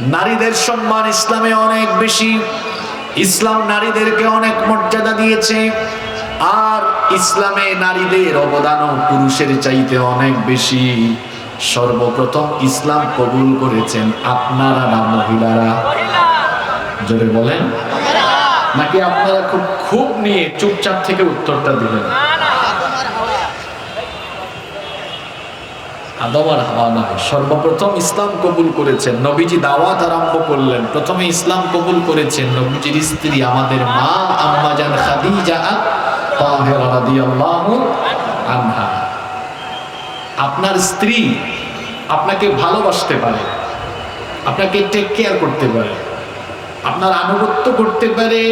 নারীদের সম্মান ইসলামে অনেক বেশি। ইসলাম নারীদেরকে অনেক মর্যাদা দিয়েছে। আর ইসলামে নারীদের অবদানও পুরুষের চাইতে অনেক বেশি। সর্বপ্রথম ইসলাম কবুল করেছেন আপনারা না মহিলারা? জোরে বলেন। নাকি আপনারা খুব খুব নিয়ে চুপচাপ থেকে উত্তরটা দিলেন? আদম আর হাওয়া নয় সর্বপ্রথম ইসলাম কবুল করেছেন। নবীজি দাওয়াত আরম্ভ করলেন। প্রথমে ইসলাম কবুল করেছেন। নবীজির স্ত্রী আমাদের মা আম্মাজান খাদিজা তাহেরা রাদিয়াল্লাহু আনহা। আপনার স্ত্রী আপনাকে ভালোবাসতে পারে, আপনাকে টেক কেয়ার করতে পারে, আপনার আনুগত্য করতে পারে,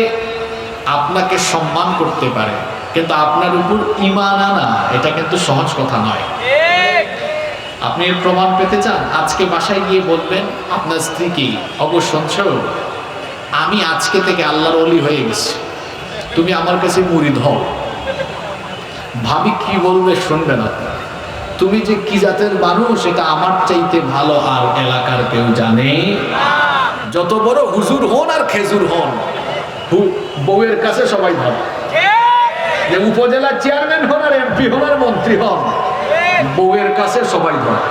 আপনাকে সম্মান করতে পারে। কিন্তু আপনার উপর ইমান আনা, এটা কিন্তু সহজ কথা নয়। আপনি এর প্রমাণ পেতে চান? আজকে বাসায় গিয়ে বলবেন, আপনার স্ত্রীকে অবশ্য আমি আজকে থেকে আল্লাহর অলি হয়ে গেছি। তুমি আমার কাছে মুড়ি হও ভাবি কি বলবে শুনবেন আপনি। তুমি যে কি জাতের মানুষ, এটা আমার চাইতে ভালো আর এলাকার কেউ জানে। যত বড় হুজুর হন আর খেজুর হন বউয়ের কাছে সবাই ভালো। যে উপজেলা চেয়ারম্যান হন আর এমপি হন আর মন্ত্রী হন বউয়ের কাছে সবাই ধরে।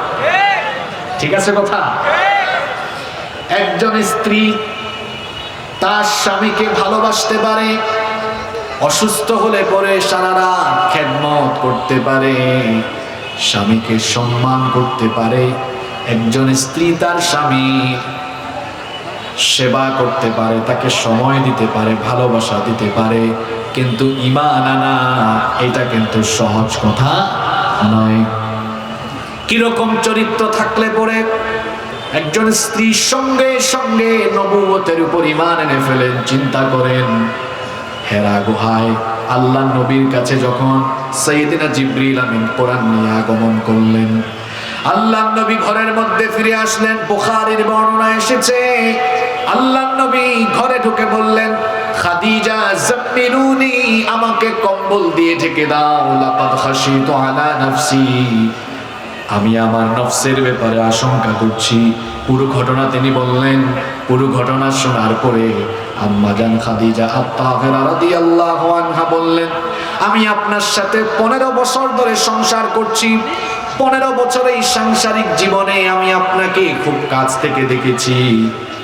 ঠিক আছে কথা? একজন স্ত্রী তার স্বামীকে ভালোবাসতে পারে, অসুস্থ হলে পরে সারা রাত খেদমত করতে পারে, স্বামীকে সম্মান করতে পারে, একজন স্ত্রী তার স্বামী সেবা করতে পারে, তাকে সময় দিতে পারে, ভালোবাসা দিতে পারে, কিন্তু ইমান আনা, এটা কিন্তু সহজ কথা নয়। কীরকম চরিত্র থাকলে পরে একজন স্ত্রীর সঙ্গে সঙ্গে নবুয়তের উপর ইমান এনে ফেলেন, চিন্তা করেন, হেরা গুহায় আল্লাহ নবীর কাছে যখন সৈয়দিনা জিব্রিল আমিন কোরআন নিয়ে আগমন করলেন, আল্লাহ নবী ঘরের মধ্যে ফিরে আসলেন, বুখারীর বর্ণনা এসেছে, আল্লাহ নবী ঘরে ঢুকে বললেন, খাদিজা আমাকে কম্বল দিয়ে ঢেকে দাও, লাকাদ খাশিতু আলা নাফসি। আমি আমার নফসের ব্যাপারে আশঙ্কা করছি। পুরো ঘটনা তিনি বললেন, পুরো ঘটনা শোনার পরে আম্মাজান খাদিজা আনহা বললেন, আমি আপনার সাথে পনেরো বছর ধরে সংসার করছি। পনেরো বছর এই সাংসারিক জীবনে আমি আপনাকে খুব কাছ থেকে দেখেছি।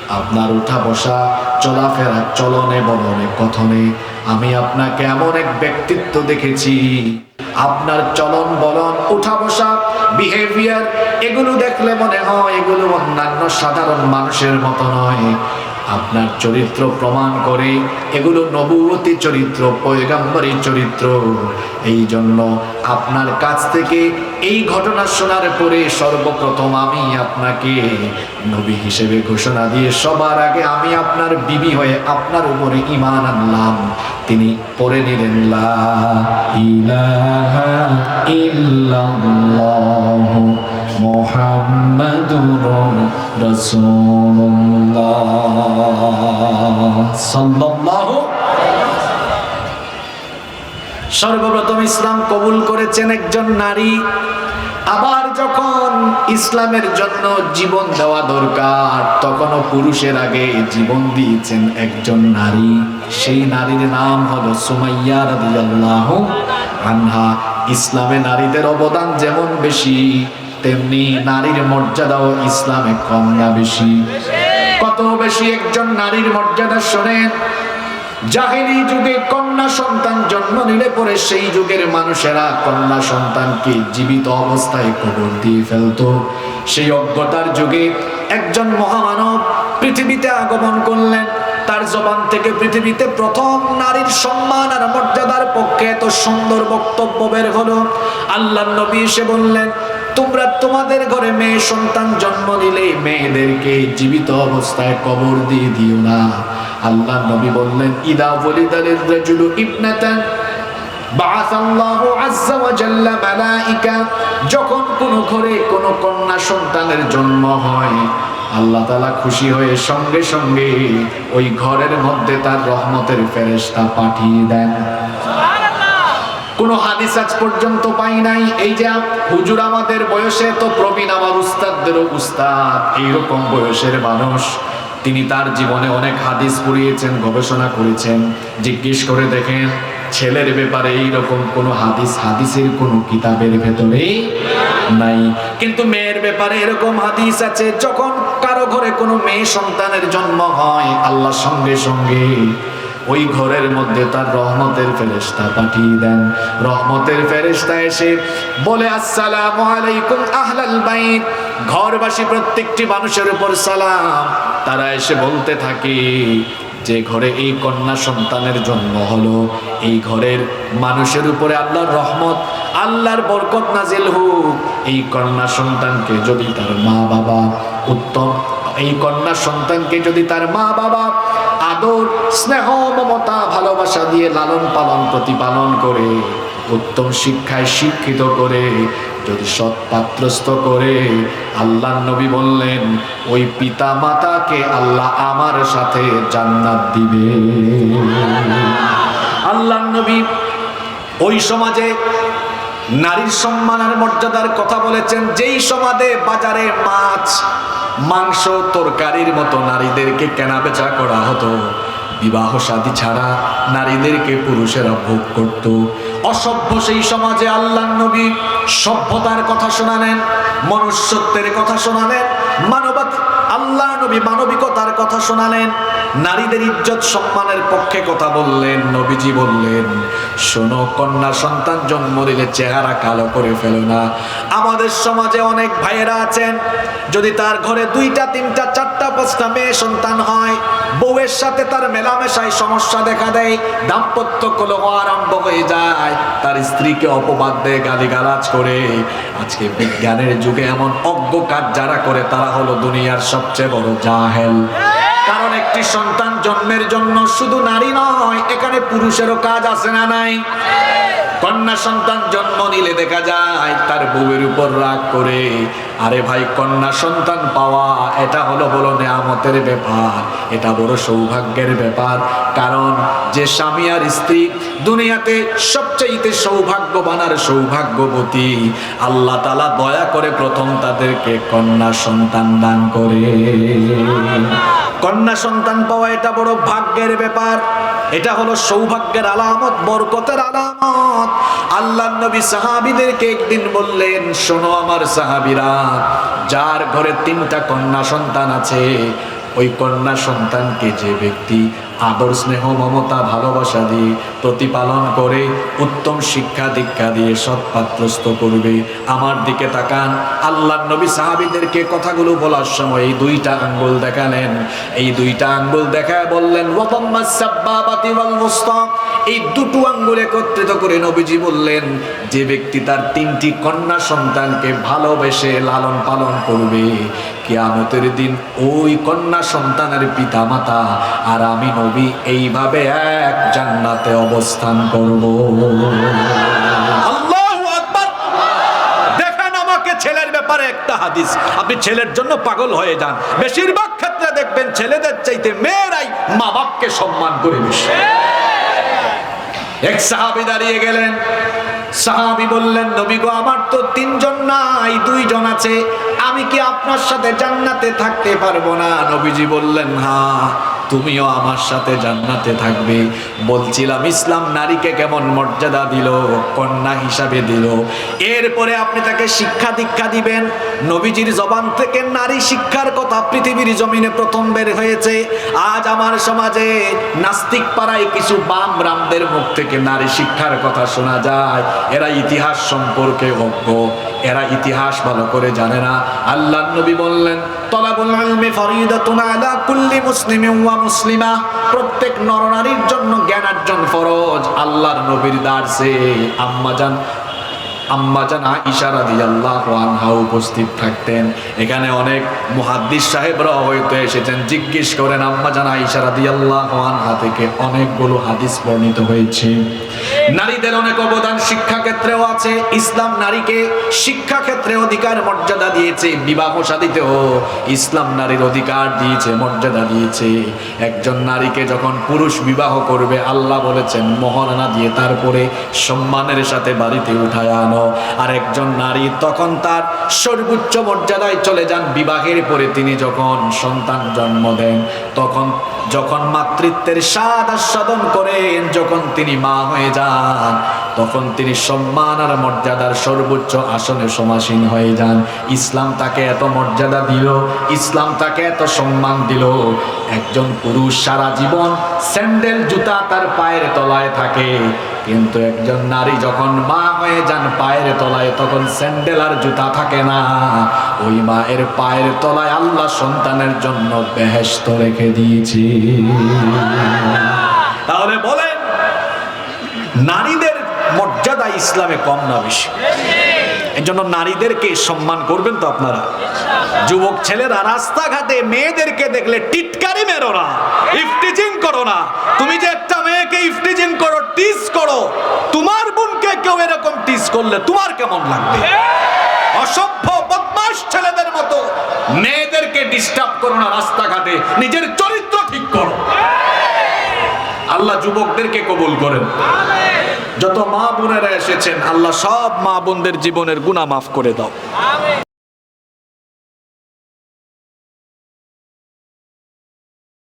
আপনার উঠা বসা, চলাফেরা, চলনে, বলনে, কথনে, আমি আপনাকে এমন এক ব্যক্তিত্ব দেখেছি। আপনার চলন, বলন, উঠা বসা বিহেভিয়ার এগুলো দেখলে মনে হয় এগুলো অন্যান্য সাধারণ মানুষের মতো নয়। আপনার চরিত্র প্রমাণ করে। এগুলো নবুয়তী চরিত্র পয়গাম্বরী চরিত্র। এই জন্য আপনার কাছ থেকে এই ঘটনা শোনার পরে সর্বপ্রথম আমি আপনাকে নবী হিসেবে ঘোষণা দিয়ে সবার আগে আমি আপনার বিবি হয়ে আপনার উপরে ইমান আনলাম। তিনি পড়ে নিলেন মুহাম্মাদুর সর্বপ্রথম ইসলাম কবুল করেছেন একজন নারী। আবার যখন ইসলামের জন্য জীবন দেওয়া দরকার, তখনও পুরুষের আগে জীবন দিয়েছেন একজন নারী। সেই নারীর নাম হলো সুমাইয়া রাদিয়াল্লাহু আনহা। ইসলামে নারীদের অবদান যেমন বেশি তেমনি নারীর মর্যাদাও ইসলামে কম না বেশি। কত বেশি একজন নারীর মর্যাদা শোনেন? জাহেলি যুগে কন্যা সন্তান জন্ম নিলে পরে সেই যুগের মানুষেরা কন্যা সন্তানকে জীবিত অবস্থায় কবর দিয়ে ফেলতো। সেই অজ্ঞতার যুগে একজন মহামানব পৃথিবীতে আগমন করলেন। তার জবান থেকে পৃথিবীতে প্রথম নারীর সম্মান আর মর্যাদার পক্ষে এত সুন্দর বক্তব্য বের হলো। আল্লাহ নবী এসে বললেন তোমরা তোমাদের ঘরে মেয়ে সন্তান জন্ম নিলে মেয়েদেরকে জীবিত অবস্থায় কবর দিয়ে দিও না। আল্লাহ নবী বললেন, ইদা ওয়ালিদালির রাজুলু ইবনাতান যখন কোন ঘরে কোন কন্যা সন্তানের জন্ম হয়, আল্লাহ তালা খুশি হয়ে সঙ্গে সঙ্গে ওই ঘরের মধ্যে তার রহমতের ফেরেশতা পাঠিয়ে দেন। কোনো হাদিস আজ পর্যন্ত পাই নাই। এই যে হুজুর আমাদের বয়সে তো প্রবীণ আমার উস্তাদদেরও উস্তাদ, এইরকম বয়সের মানুষ। তিনি তার জীবনে অনেক হাদিস পড়িয়েছেন, গবেষণা করেছেন। জিজ্ঞেস করে দেখেন, ছেলের ব্যাপারে এইরকম কোনো হাদিস, হাদিসের কোনো কিতাবের ভেতরে নাই। কিন্তু মেয়ের ব্যাপারে এরকম হাদিস আছে, যখন কারও ঘরে কোনো মেয়ে সন্তানের জন্ম হয় আল্লাহ সঙ্গে সঙ্গে ওই ঘরের মধ্যে তার রহমতের ফেরেস্তা পাঠিয়ে দেন। রহমতের ফেরেশতা এসে বলে, আসসালামু আলাইকুম আহলাল বাইত। ঘরবাসী প্রত্যেকটি মানুষের উপর সালাম। তারা এসে বলতে থাকে, যে ঘরে এই কন্যা সন্তানের জন্ম হলো, এই ঘরের মানুষের উপরে আল্লাহর রহমত, আল্লাহর বরকত নাজিল হোক। এই কন্যা সন্তানকে যদি তার মা বাবা উত্তম এই কন্যা সন্তানকে যদি তার মা বাবা আদর, স্নেহ, মমতা, ভালোবাসা দিয়ে লালন পালন, প্রতিপালন করে, উত্তম শিক্ষায় শিক্ষিত করে, যদি সৎ পাত্রস্থ করে আল্লাহ নবী বললেন, ওই পিতা মাতাকে আল্লাহ আমার সাথে জান্নাত দিবে। আল্লাহ নবী ওই সমাজে নারীর সম্মান আর মর্যাদার কথা বলেছেন, যেই সমাজে বাজারে মাছ মাংস তরকারির মতো নারীদেরকে কেনা বেচা করা হতো। বিবাহ শাদী ছাড়া নারীদেরকে পুরুষেরা ভোগ করত। অসভ্য সেই সমাজে আল্লাহ নবী সভ্যতার কথা শোনালেন, মনুষ্যত্বের কথা শোনালেন, মানবত আল্লাহ নবী মানবিকতার কথা শোনালেন, নারীদের ইজ্জত সম্মানের পক্ষে কথা বললেন, নবীজি বললেন, শোনো কন্যা, সন্তান জন্ম দিলে চেহারা কালো করে ফেলো না আমাদের সমাজে অনেক ভাইয়েরা আছেন, যদি তার ঘরে দুইটা, তিনটা, চারটা পাঁচটা মেয়ে সন্তান হয়, বউয়ের সাথে তার মেলামেশায় সমস্যা দেখা দেয়, দাম্পত্য কলহ আরম্ভ হয়ে যায়, তার স্ত্রীকে অপবাদ দেয়, গালিগালাজ করে। আজকে বিজ্ঞানের যুগে এমন অজ্ঞ কাজ যারা করে, তারা হলো দুনিয়ার সবচেয়ে বড় জাহেল। কারণ একটি সন্তান জন্মের জন্য শুধু নারী নয়, এখানে পুরুষেরও কাজ আছে না নাই? কন্যা সন্তান জন্ম নিলে দেখা যায় তার বউয়ের উপর রাগ করে। আরে ভাই, কন্যা সন্তান পাওয়া, এটা হলো বলো নেয়ামতের ব্যাপার। এটা বড় সৌভাগ্যের ব্যাপার। কারণ যে স্বামী আর স্ত্রী দুনিয়াতে সবচাইতে সৌভাগ্যবান আর সৌভাগ্যবতী, আল্লাহ তালা দয়া করে প্রথম তাদেরকে কন্যা সন্তান দান করে। কন্যা সন্তান পাওয়া এটা বড় ভাগ্যের ব্যাপার। এটা হলো সৌভাগ্যের আলামত, বরকতের আলামত। আল্লাহ নবী সাহাবিদেরকে একদিন বললেন, শোনো আমার সাহাবিরা, যার ঘরে তিনটা কন্যা সন্তান আছে ওই কন্যা সন্তানকে যে ব্যক্তি আদর, স্নেহ, মমতা, ভালোবাসা দিয়ে প্রতিপালন করে, উত্তম শিক্ষা দীক্ষা দিয়ে সৎপাত্রস্থ করবে, আমার দিকে তাকান। আল্লাহ নবী সাহাবিদেরকে কথাগুলো বলার সময় এই দুইটা আঙ্গুল দেখালেন। এই দুইটা আঙ্গুল দেখায় বললেন এই দুটো আঙ্গুল একত্রিত করে নবীজি বললেন, যে ব্যক্তি তার তিনটি কন্যা সন্তানকে ভালোবেসে লালন পালন করবে কিয়ামতের দিন ওই কন্যা সন্তানের পিতা মাতা আর আমি নবী এইভাবে এক জান্নাতে অবস্থান করব। ব্যাপারে একটা হাদিস। আপনি ছেলের জন্য পাগল হয়ে যান। বেশিরভাগ ক্ষেত্রে দেখবেন ছেলেদের চাইতে মেয়েরাই সম্মান এক দাঁড়িয়ে গেলেন। সাহাবি বললেন, নবী গো, আমার তো তিনজন নাই, দুইজন আছে। আমি কি আপনার সাথে জান্নাতে থাকতে পারব না? নবীজি বললেন হ্যাঁ তুমিও আমার সাথে জান্নাতে থাকবে। বলছিলাম, ইসলাম নারীকে কেমন মর্যাদা দিল, কন্যা হিসাবে দিল। এরপরে আপনি তাকে শিক্ষা দীক্ষা দিবেন। নবীজির জবান থেকে নারী শিক্ষার কথা পৃথিবীর জমিনে প্রথম বের হয়েছে। আজ আমার সমাজে নাস্তিক পাড়ায় কিছু বাম রামদের মুখ থেকে নারী শিক্ষার কথা শোনা যায়। এরা ইতিহাস সম্পর্কে অজ্ঞ। এরা ইতিহাস ভালো করে জানে না। আল্লাহ নবী বললেন, তলাবুল আলমি ফরিদাতুন আলা কুল্লি মুসলিমিন ওয়া মুসলিমা। প্রত্যেক নরনারীর জন্য জ্ঞানার্জন ফরজ। আল্লাহর নবীর দার্সে আম্মা জান আম্মা জান আয়েশা রাদিয়াল্লাহু আনহা উপস্থিত থাকতেন। এখানে অনেক মুহাদ্দিস সাহেবরা হয়তো এসেছেন। জিজ্ঞেস করেন জান আয়েশা রাদিয়াল্লাহু আনহা থেকে অনেকগুলো হাদিস বর্ণিত হয়েছে। নারীদের অনেক অবদান শিক্ষা ক্ষেত্রেও আছে। ইসলাম নারীকে শিক্ষা ক্ষেত্রে অধিকার, মর্যাদা দিয়েছে। বিবাহ সাদিতেও ইসলাম নারীর অধিকার দিয়েছে, মর্যাদা দিয়েছে। একজন নারীকে যখন পুরুষ বিবাহ করবে, আল্লাহ বলেছেন মহারণা দিয়ে তারপরে সম্মানের সাথে বাড়িতে উঠায় আনো। আর একজন নারী তখন তার সর্বোচ্চ মর্যাদায় চলে যান বিবাহের পরে। তিনি যখন সন্তান জন্ম দেন, তখন যখন মাতৃত্বের স্বাদ আস্বাদন করেন, যখন তিনি মা হয়ে যান, তখন তিনি সম্মান আর মর্যাদার সর্বোচ্চ আসনে সমাসীন হয়ে যান। ইসলাম তাকে এত মর্যাদা দিল, ইসলাম তাকে এত সম্মান দিল। একজন পুরুষ সারা জীবন স্যান্ডেল, জুতা তার পায়ের তলায় থাকে। কিন্তু একজন নারী যখন মা হয়ে যান পায়ের তলায়, তখন স্যান্ডেল আর জুতা থাকে না। ওই মায়ের পায়ের তলায় আল্লাহ সন্তানের জন্য বেহেস্ত রেখে দিয়েছি। তাহলে বলেন, নারীদের মর্যাদা ইসলামে কম না বেশি। এই জন্য নারীদেরকে সম্মান করবেন তো আপনারা। যুবক ছেলেরা রাস্তাঘাটে মেয়েদেরকে দেখলে টিটকারি মেরো না, ইফটিজিং করো না। তুমি যে একটা মেয়েকে ইফটিজিং করো, টিস করো, তোমার বোনকে কেউ এরকম টিস করলে তোমার কেমন লাগবে? অসভ্য বদমাস ছেলেদের মতো মেয়েদেরকে ডিস্টার্ব করো না রাস্তাঘাটে, নিজের চরিত্র ঠিক করো। আল্লাহ যুবকদেরকে কবুল করেন। যত মা বোনেরা এসেছেন আল্লাহ সব মা বোনদের জীবনের গুণা মাফ করে দাও।